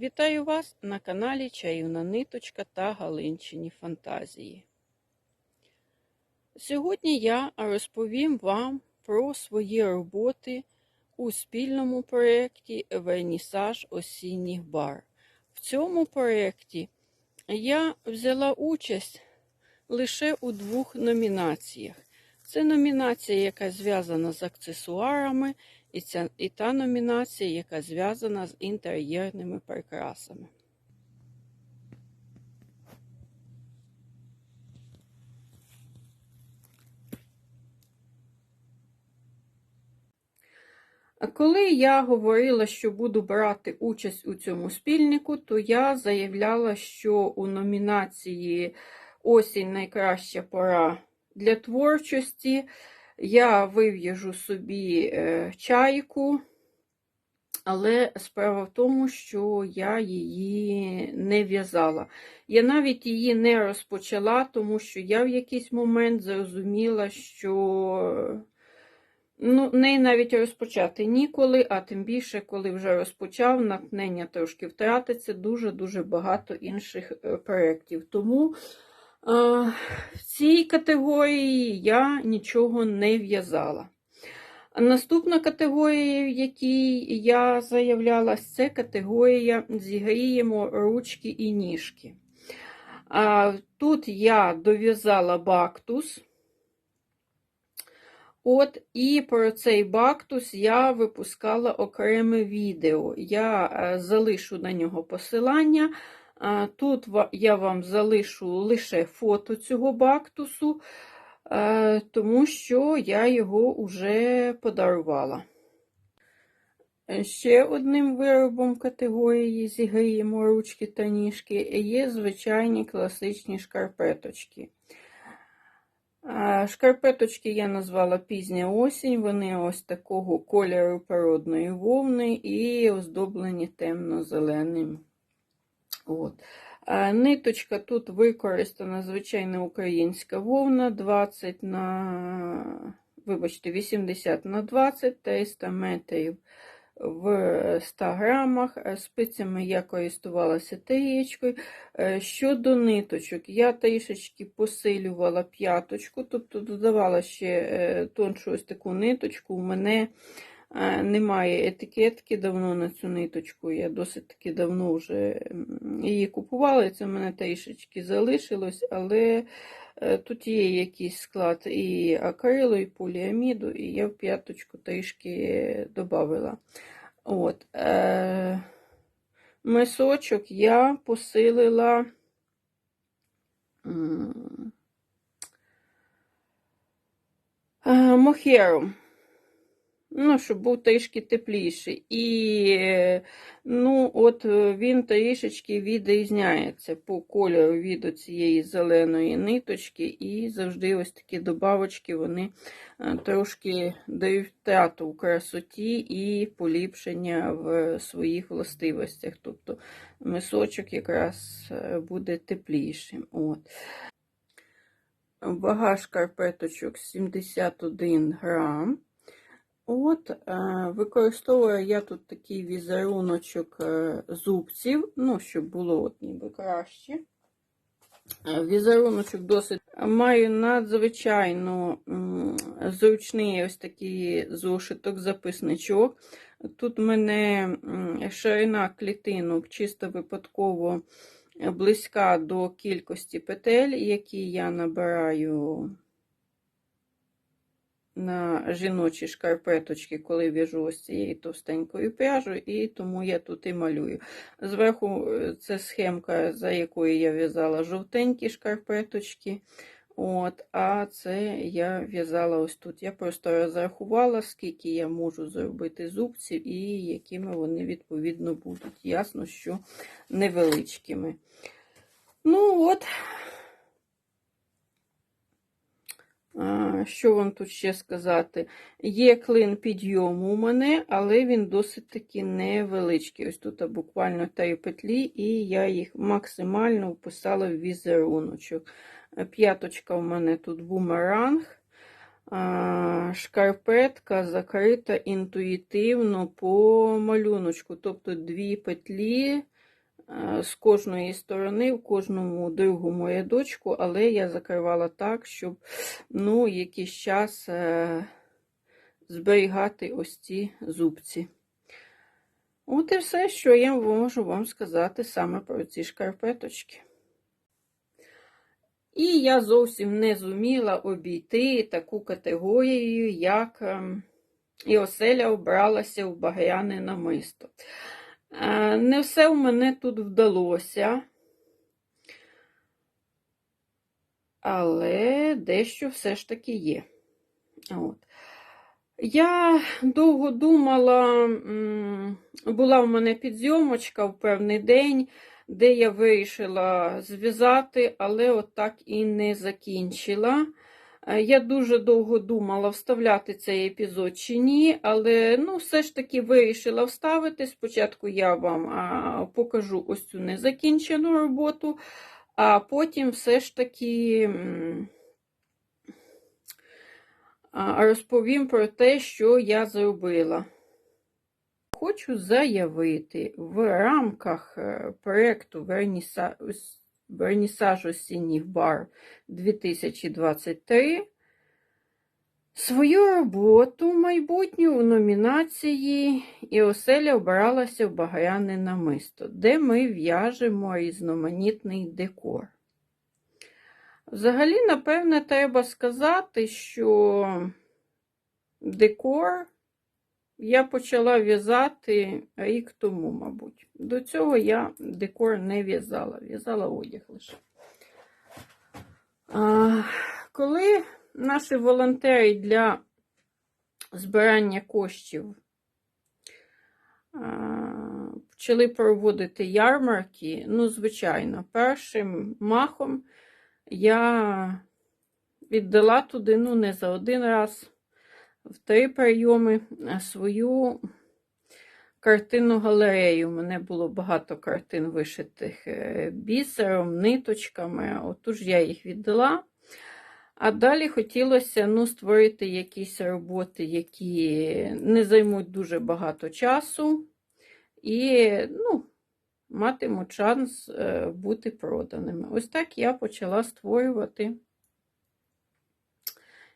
Вітаю вас на каналі Чаюна Ниточка та Галинчині Фантазії. Сьогодні я розповім вам про свої роботи у спільному проєкті Вернісаж осінніх бар. В цьому проєкті я взяла участь лише у двох номінаціях. Це номінація, яка зв'язана з аксесуарами, і, ця, і та номінація, яка зв'язана з інтер'єрними прикрасами. Коли я говорила, що буду брати участь у цьому спільнику, то я заявляла, що у номінації Осінь найкраща пора для творчості я вив'яжу собі е, чайку, але справа в тому, що я її не в'язала. Я навіть її не розпочала, тому що я в якийсь момент зрозуміла, що ну, неї навіть розпочати ніколи, а тим більше, коли вже розпочав, натхнення трошки втратиться, дуже-дуже багато інших е, проєктів. Тому в цій категорії я нічого не в'язала. Наступна категорія, в якій я заявлялась, це категорія зігріємо ручки і ніжки. Тут я дов'язала бактус. От, І про цей бактус я випускала окреме відео. Я е, залишу на нього посилання. Тут я вам залишу лише фото цього бактусу, тому що я його вже подарувала. Ще одним виробом категорії зігріємо ручки та ніжки є звичайні класичні шкарпеточки. Шкарпеточки я назвала пізня осінь, вони ось такого кольору породної вовни і оздоблені темно-зеленим От. Ниточка тут використана звичайна українська вовна 20 на, вибачте, 80 на 20 300 метрів в 100 грамах. Спицями я користувалася таєчкою. Е, щодо ниточок, я трішечки посилювала п'яточку, тобто додавала ще е, тоншу ось таку ниточку. У мене немає етикетки давно на цю ниточку. Я досить таки давно вже її купувала, це в мене трішечки залишилось, але е, тут є якийсь склад і акрилу, і поліаміду, і я в п'яточку трішки додавила. От. Е, Мисочок я посилила. Е, мохером ну, щоб був трішки тепліший. І ну, от е, він трішечки відрізняється по кольору від цієї зеленої ниточки, і завжди ось такі добавочки вони е, трошки дають втрату в красоті і поліпшення в своїх властивостях. Тобто мисочок якраз е, буде теплішим. От. Вага шкарпеточок 71 грам. От, е, Використовую я тут такий візеруночок е, зубців, ну, щоб було от ніби краще. Е, візеруночок досить маю надзвичайно зручний ось такий зошиток, записничок. Тут в мене ширина клітинок чисто випадково близька до кількості петель, які я набираю на жіночі шкарпеточки, коли в'яжу ось цією товстенькою пряжою, і тому я тут і малюю. Зверху е, це схемка, за якою я в'язала жовтенькі шкарпеточки. От, А це я в'язала ось тут. Я просто розрахувала, скільки я можу зробити зубців і якими вони, відповідно, будуть. Ясно, що невеличкими. Ну, от, Що вам тут ще сказати? Є клин підйому у мене, але він досить таки невеличкий. Ось тут буквально три петлі, і я їх максимально вписала в візеруночок. П'яточка у мене тут бумеранг. Шкарпетка закрита інтуїтивно по малюночку. Тобто дві петлі е, з кожної сторони, в кожному другому рядочку, але я закривала так, щоб ну, якийсь час е, зберігати ось ці зубці. От і все, що я можу вам сказати саме про ці шкарпеточки. І я зовсім не зуміла обійти таку категорію, як ем, і оселя обралася в багряне намисто. Е, Не все у мене тут вдалося, але дещо все ж таки є. От. Я довго думала, була в мене підйомочка в певний день, де я вирішила зв'язати, але от так і не закінчила. Е, Я дуже довго думала, вставляти цей епізод чи ні, але ну, все ж таки вирішила вставити. Спочатку я вам покажу ось цю незакінчену роботу, а потім все ж таки. розповім про те, що я зробила. Хочу заявити, в рамках е, проєкту Верніса... Вернісаж осінніх бар 2023 свою роботу майбутню у номінації І оселя обиралася в багряне намисто, де ми в'яжемо різноманітний декор. Взагалі, напевне, треба сказати, що декор я почала в'язати рік тому, мабуть. До цього я декор не в'язала, в'язала одяг лише. А, коли наші волонтери для збирання коштів а, почали проводити ярмарки, ну, звичайно, першим махом я віддала туди, ну, не за один раз, в три прийоми свою картинну галерею. У мене було багато картин вишитих е, бісером, ниточками, отож я їх віддала. А далі хотілося ну, створити якісь роботи, які не займуть дуже багато часу і ну, матимуть шанс е, бути проданими. Ось так я почала створювати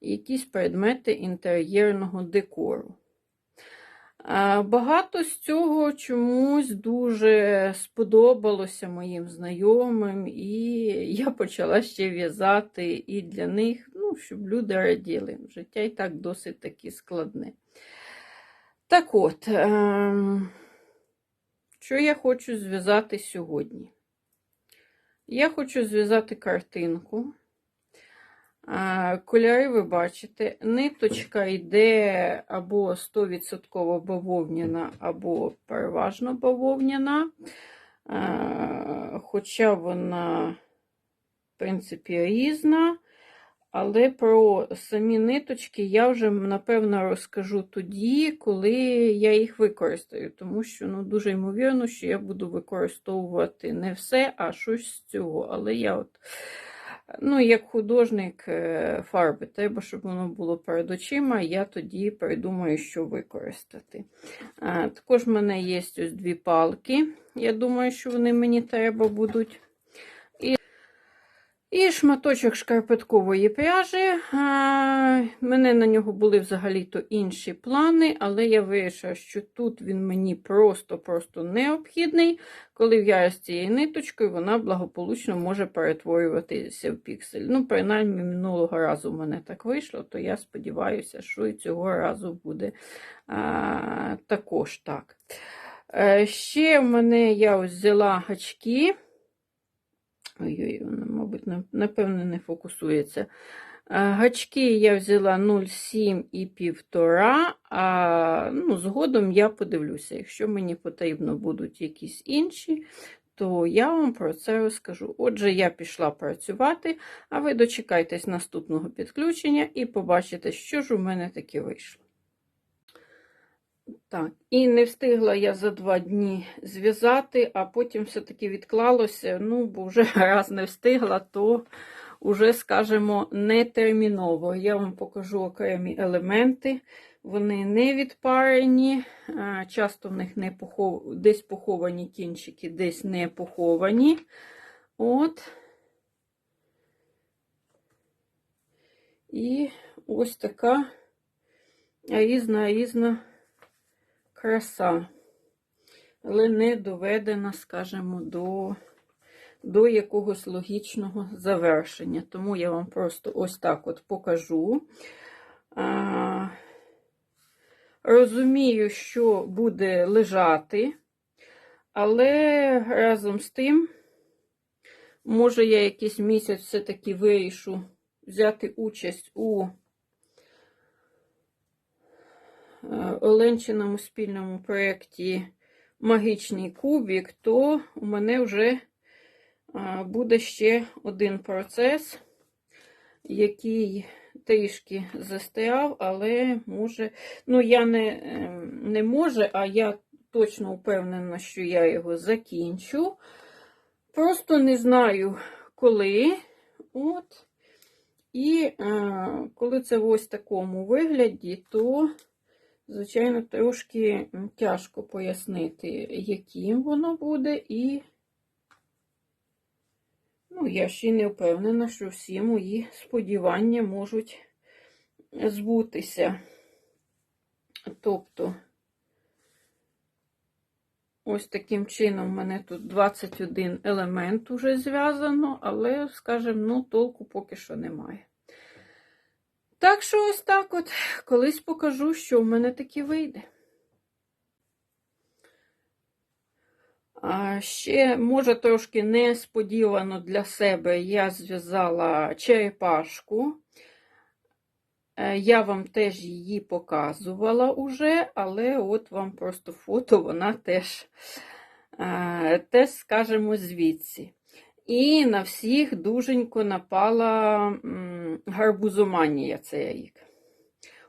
якісь предмети інтер'єрного декору. Багато з цього чомусь дуже сподобалося моїм знайомим, і я почала ще в'язати і для них, ну, щоб люди раділи. Життя і так досить таки складне. Так от, ем, що я хочу зв'язати сьогодні? Я хочу зв'язати картинку. Кольори ви бачите, ниточка йде або 100% бавовняна, або переважно бавовняна. Хоча вона, в принципі, різна. Але про самі ниточки я вже, напевно, розкажу тоді, коли я їх використаю. Тому що ну, дуже ймовірно, що я буду використовувати не все, а щось з цього. Але я от. Ну, як художник е, фарби, треба, щоб воно було перед очима, я тоді придумаю, що використати. Також в мене є ось дві палки. Я думаю, що вони мені треба будуть. І, шматочок шкарпеткової пряжі. Мене на нього були взагалі-то інші плани, але я вирішила, що тут він мені просто-просто необхідний. Коли в'яю з цією ниточкою, вона благополучно може перетворюватися в піксель. Ну, принаймні, минулого разу в мене так вийшло, то я сподіваюся, що і цього разу буде а, також так. Е, ще в мене я ось взяла гачки. Ой-ой, воно, мабуть, на- напевне, не фокусується. Е, Гачки я взяла 0,7 і 1,5, а ну, згодом я подивлюся. Якщо мені потрібно будуть якісь інші, то я вам про це розкажу. Отже, я пішла працювати, а ви дочекайтесь наступного підключення і побачите, що ж у мене таке вийшло. Так, і не встигла я за два дні зв'язати, а потім все-таки відклалося. Ну, бо вже раз не встигла, то уже, скажімо, не терміново. Я вам покажу окремі елементи. Вони не відпарені, часто в них не похов... десь поховані кінчики, десь не поховані. От. І ось така різна різна краса, але не доведена, скажімо, до, до якогось логічного завершення. Тому я вам просто ось так от покажу. А, розумію, що буде лежати, але разом з тим, може, я якийсь місяць все-таки вирішу взяти участь у е, Оленчиному спільному проєкті Магічний кубік, то у мене вже е, буде ще один процес, який трішки застряв, але може, ну, я не, е, не може, а я точно впевнена, що я його закінчу. Просто не знаю, коли. От. І е, коли це в ось такому вигляді, то, звичайно, трошки тяжко пояснити, яким воно буде, і, ну, я ще не впевнена, що всі мої сподівання можуть збутися. Тобто, ось таким чином, в мене тут 21 елемент уже зв'язано, але, скажімо, ну, толку поки що немає. Так що ось так от, колись покажу, що в мене таки вийде. А ще, може, трошки несподівано для себе я зв'язала черепашку. Е, Я вам теж її показувала уже, але от вам просто фото, вона теж, е, теж скажімо, звідси. І на всіх дуженько напала гарбузоманія цей рік.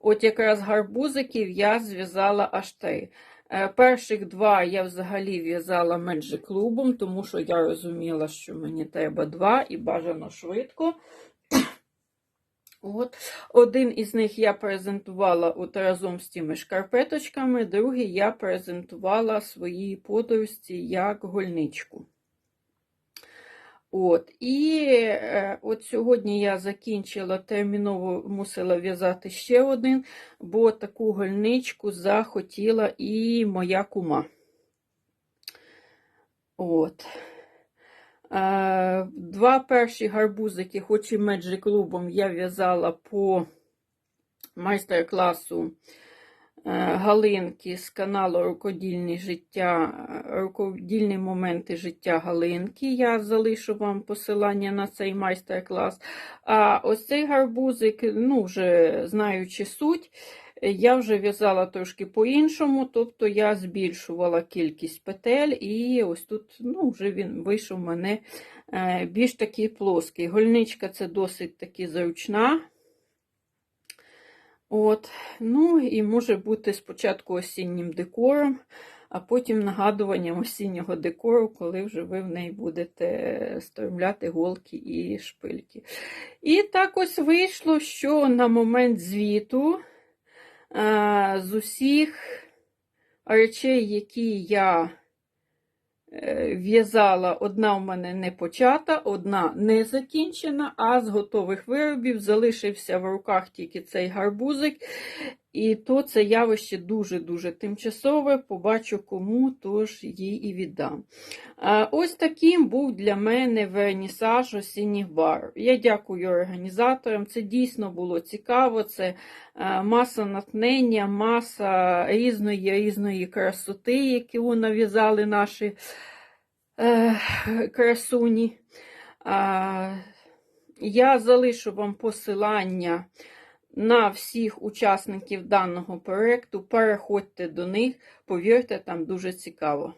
От якраз гарбузиків я зв'язала аж три. Е, Перших два я взагалі в'язала Magic клубом, тому що я розуміла, що мені треба два і бажано швидко. От. Один із них я презентувала от разом з тими шкарпеточками, другий я презентувала своїй подружці як гольничку. От. І е, от сьогодні я закінчила, терміново мусила в'язати ще один, бо таку гольничку захотіла і моя кума. От. Е, Два перші гарбузики, хоч і Magic клубом, я в'язала по майстер-класу Галинки з каналу Рукодільні життя, е, рукодільні моменти життя Галинки. Я залишу вам посилання на цей майстер-клас. А ось цей гарбузик, ну, вже знаючи суть, я вже в'язала трошки по-іншому, тобто я збільшувала кількість петель, і ось тут ну, вже він вийшов у мене е, більш такий плоский. Гольничка це досить таки зручна. От, ну і може бути спочатку осіннім декором, а потім нагадуванням осіннього декору, коли вже ви в неї будете стромляти голки і шпильки. І так ось вийшло, що на момент звіту е, з усіх речей, які я в'язала, одна в мене не почата, одна не закінчена, а з готових виробів залишився в руках тільки цей гарбузик. І то це явище дуже-дуже тимчасове, побачу кому, тож їй і віддам. Ось таким був для мене вернісаж осінніх бар. Я дякую організаторам. Це дійсно було цікаво. Це маса натхнення, маса різної різної красоти, яку нав'язали наші е, красуні. Я залишу вам посилання на всіх учасників даного проєкту. Переходьте до них, повірте, там дуже цікаво.